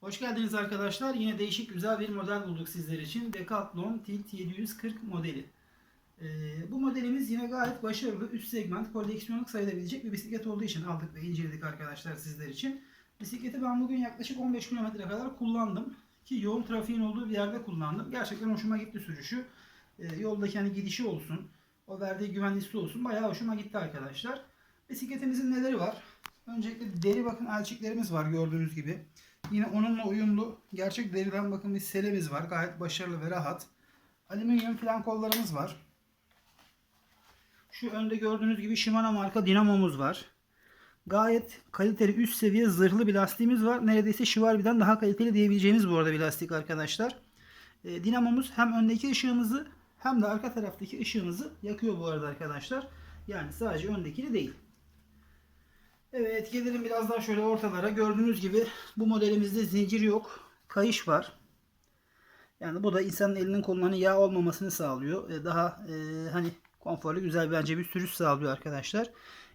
Hoş geldiniz arkadaşlar. Yine değişik güzel bir model bulduk sizler için. Decathlon Tilt 740 modeli. Ee, bu modelimiz yine gayet başarılı, üst segment, koleksiyonluk sayılabilecek bir bisiklet olduğu için aldık ve inceledik arkadaşlar sizler için. Bisikleti ben bugün yaklaşık 15 kilometre kadar kullandım. Ki yoğun trafiğin olduğu bir yerde kullandım. Gerçekten hoşuma gitti sürüşü. Ee, yoldaki hani gidişi olsun, o verdiği güvenlisi olsun. Bayağı hoşuma gitti arkadaşlar. Bisikletimizin neleri var? Öncelikle deri bakın elçiklerimiz var gördüğünüz gibi. Yine onunla uyumlu gerçek deriden bakın bir selemiz var. Gayet başarılı ve rahat. Alüminyum flan kollarımız var. Şu önde gördüğünüz gibi Shimano marka dinamomuz var. Gayet kaliteli üst seviye zırhlı bir lastiğimiz var. Neredeyse Shivarbi'den daha kaliteli diyebileceğimiz bu arada bir lastik arkadaşlar. E, dinamomuz hem öndeki ışığımızı hem de arka taraftaki ışığımızı yakıyor bu arada arkadaşlar. Yani sadece öndekini değil. Evet gelelim biraz daha şöyle ortalara. Gördüğünüz gibi bu modelimizde zincir yok. Kayış var. Yani bu da insanın elinin kolunun yağ olmamasını sağlıyor. E, Daha e, hani konforlu güzel bence bir sürüş sağlıyor arkadaşlar.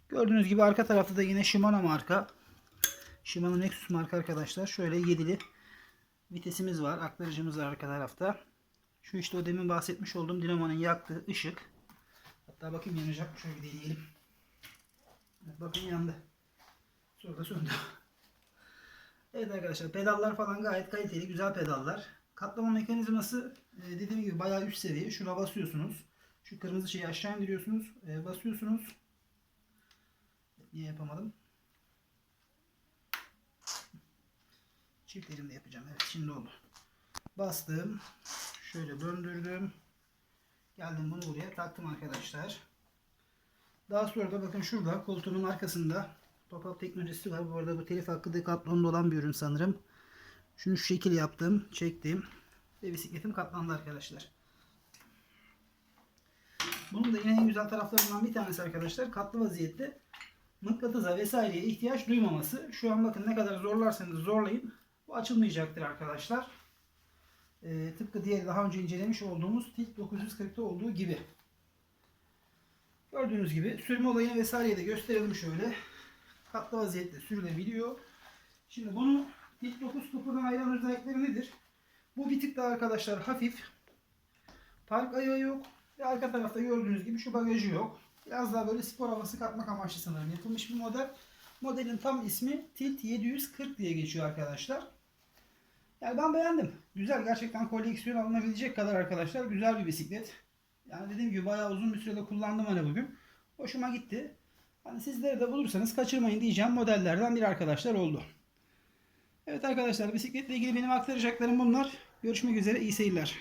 Gördüğünüz gibi arka tarafta da yine Shimano marka. Shimano Nexus marka arkadaşlar. Şöyle yedili vitesimiz var. Aktarıcımız var arka tarafta. Şu işte o demin bahsetmiş olduğum dinamonun yaktığı ışık. Hatta bakayım yanacak mı? Şöyle deneyelim. Bakın yandı. Sonra söndü. Evet arkadaşlar pedallar falan gayet kaliteli güzel pedallar. Katlama mekanizması e, dediğim gibi bayağı üst seviye. Şuna basıyorsunuz. Şu kırmızı şeyi aşağı indiriyorsunuz. e, basıyorsunuz. Niye yapamadım? Çift elimle yapacağım. Evet şimdi oldu. Bastım. Şöyle döndürdüm. Geldim bunu buraya taktım arkadaşlar. Daha sonra da bakın şurada koltuğumun arkasında pop-up teknolojisi var. Bu arada bu telif hakkı Decathlon'da olan bir ürün sanırım. Şunu şu şekil yaptım. Çektim. Ve bisikletim katlandı arkadaşlar. Bunun da yine en güzel taraflarından bir tanesi arkadaşlar. Katlı vaziyette mıknatısa vesaireye ihtiyaç duymaması. Şu an bakın ne kadar zorlarsanız zorlayın. Bu açılmayacaktır arkadaşlar. Ee, tıpkı diğer daha önce incelemiş olduğumuz Tilt 940'ta olduğu gibi. Gördüğünüz gibi sürme olayını vesaireyi de gösterelim şöyle. Katlı vaziyette sürülebiliyor. Şimdi bunu Tilt 940'dan ayıran özellikleri nedir? Bu bir tık daha arkadaşlar hafif. Park ayağı yok. Ve arka tarafta gördüğünüz gibi şu bagajı yok. Biraz daha böyle spor havası katmak amaçlı sanırım yapılmış bir model. Modelin tam ismi Tilt 740 diye geçiyor arkadaşlar. Yani ben beğendim. Güzel gerçekten koleksiyon alınabilecek kadar arkadaşlar güzel bir bisiklet. Yani dediğim gibi bayağı uzun bir sürede kullandım hani bugün. Hoşuma gitti. Hani sizleri de bulursanız kaçırmayın diyeceğim modellerden bir arkadaşlar oldu. Evet arkadaşlar bisikletle ilgili benim aktaracaklarım bunlar. Görüşmek üzere iyi seyirler.